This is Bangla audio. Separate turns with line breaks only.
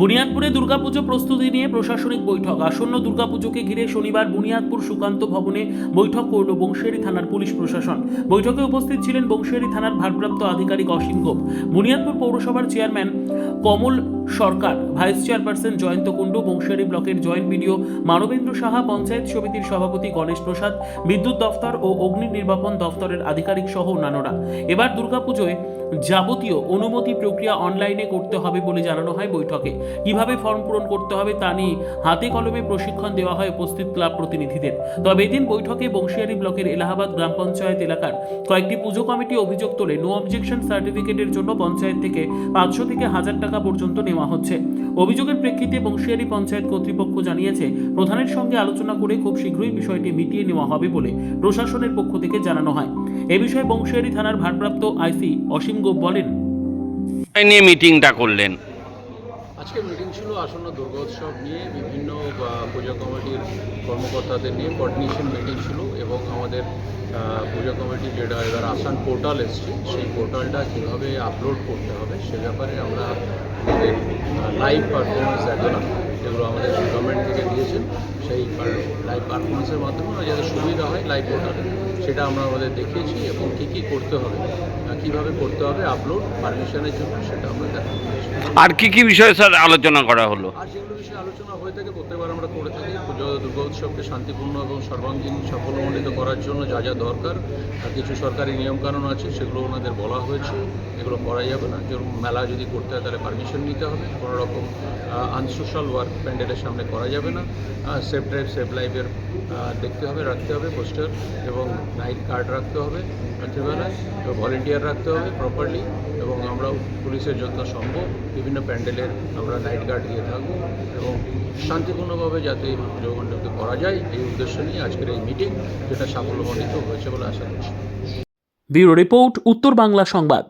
বুনিয়াদপুরে দুর্গাপুজো প্রস্তুতি নিয়ে প্রশাসনিক বৈঠক। আসন্ন দুর্গাপুজোকে ঘিরে শনিবার বুনিয়াদপুর সুকান্ত ভবনে বৈঠক করল বংশেরি থানার পুলিশ প্রশাসন। বৈঠকে উপস্থিত ছিলেন বংশেরি থানার ভারপ্রাপ্ত আধিকারিক অসীম গোপ। বুনিয়াদপুর পৌরসভার chairman Kamal Sarkar. Vice chairperson Joyanta Kundu Bangshihari ব্লকের জয়েন্ট বিডিও মানবেন্দ্র সাহা, পঞ্চায়েত সমিতির সভাপতি গণেশ প্রসাদ, বিদ্যুৎ দফতর ও অগ্নি নির্বাপন দফতরের আধিকারিক সহ অন্যান্যরা। এবার দুর্গাপুজোয় যাবতীয় অনুমতি প্রক্রিয়া অনলাইনে করতে হবে বলে জানানো হয় বৈঠকে। কীভাবে ফর্ম পূরণ করতে হবে তা নিয়ে হাতে কলমে প্রশিক্ষণ দেওয়া হয় উপস্থিত ক্লাব প্রতিনিধিদের। তবে এদিন বৈঠকে বংশিয়ারি ব্লকের এলাহাবাদ গ্রাম পঞ্চায়েত এলাকার কয়েকটি পুজো কমিটি অভিযোগ তোলে নো অবজেকশন সার্টিফিকেটের জন্য পঞ্চায়েত থেকে পাঁচশো থেকে হাজার টাকা পর্যন্ত নেওয়া হচ্ছে। অভিযোগের প্রেক্ষিতে বংশিয়ারি পঞ্চায়েত কর্তৃপক্ষ জানিয়েছে, প্রধানের সঙ্গে আলোচনা করে খুব শীঘ্রই বিষয়টি মিটিয়ে নেওয়া হবে বলে প্রশাসনের পক্ষ থেকে জানানো হয়। এ বিষয়ে বংশিয়ারি থানার ভারপ্রাপ্ত আইসি অসীম গোপ বলেন।
নিয়ে মিটিংটা করলেন।
আজকে মিটিং ছিল আসন্ন দুর্গোৎসব নিয়ে বিভিন্ন পূজা কমিটির কর্মকর্তাদের নিয়ে কোঅর্ডিনেশন মিটিং ছিল এবং আমাদের পূজা কমিটি যেটা এবার আসান পোর্টাল এসছে, সেই পোর্টালটা কীভাবে আপলোড করতে হবে সে ব্যাপারে আমরা আমাদের লাইভ পারফরমেন্স দেখালাম, যেগুলো আমাদের গভর্নমেন্ট থেকে দিয়েছেন। সেই লাইভ পারফরমেন্সের মাধ্যমে যাতে সুবিধা হয় লাইভ পোর্টালে সেটা আমরা আমাদের দেখিয়েছি এবং কী কী করতে হবে কীভাবে করতে হবে আপলোড পারমিশনের জন্য সেটা আমরা হয়েছে
আর কি কি বিষয়ে স্যার আলোচনা করা হলো?
আর যেগুলো বিষয়ে আলোচনা হয়ে থাকে প্রত্যেকবার আমরা করে থাকি। পুজো দুর্গা উৎসবকে শান্তিপূর্ণ এবং সর্বাঙ্গীন সাফল্যমণ্ডিত করার জন্য যা যা দরকার আর কিছু সরকারি নিয়মকানুন আছে সেগুলো ওনাদের বলা হয়েছে। এগুলো করা যাবে না। যেরকম মেলা যদি করতে হয় তাহলে পারমিশন নিতে হবে। কোনো রকম আনসোশাল ওয়ার্ক প্যান্ডেলের সামনে করা যাবে না। সেফ ড্রাইভ সেফ লাইফের দেখতে হবে রাখতে হবে পোস্টার এবং নাইট কার্ড রাখতে হবে রাত্রিবেলায় ভলেন্টিয়ার রাখতে হবে প্রপারলি এবং আমরাও পুলিশের যত সম্ভব বিভিন্ন প্যান্ডেলের আমরা নাইট গার্ড দিয়ে থাকব, এবং শান্তিপূর্ণভাবে যাতে পুজোমণ্ডপকে করা যায়, এই উদ্দেশ্য নিয়ে আজকের এই মিটিং যেটা সাফল্যমণ্ডিত হয়েছে বলে আশা করছি।
ব্যুরো রিপোর্ট, উত্তর বাংলা সংবাদ।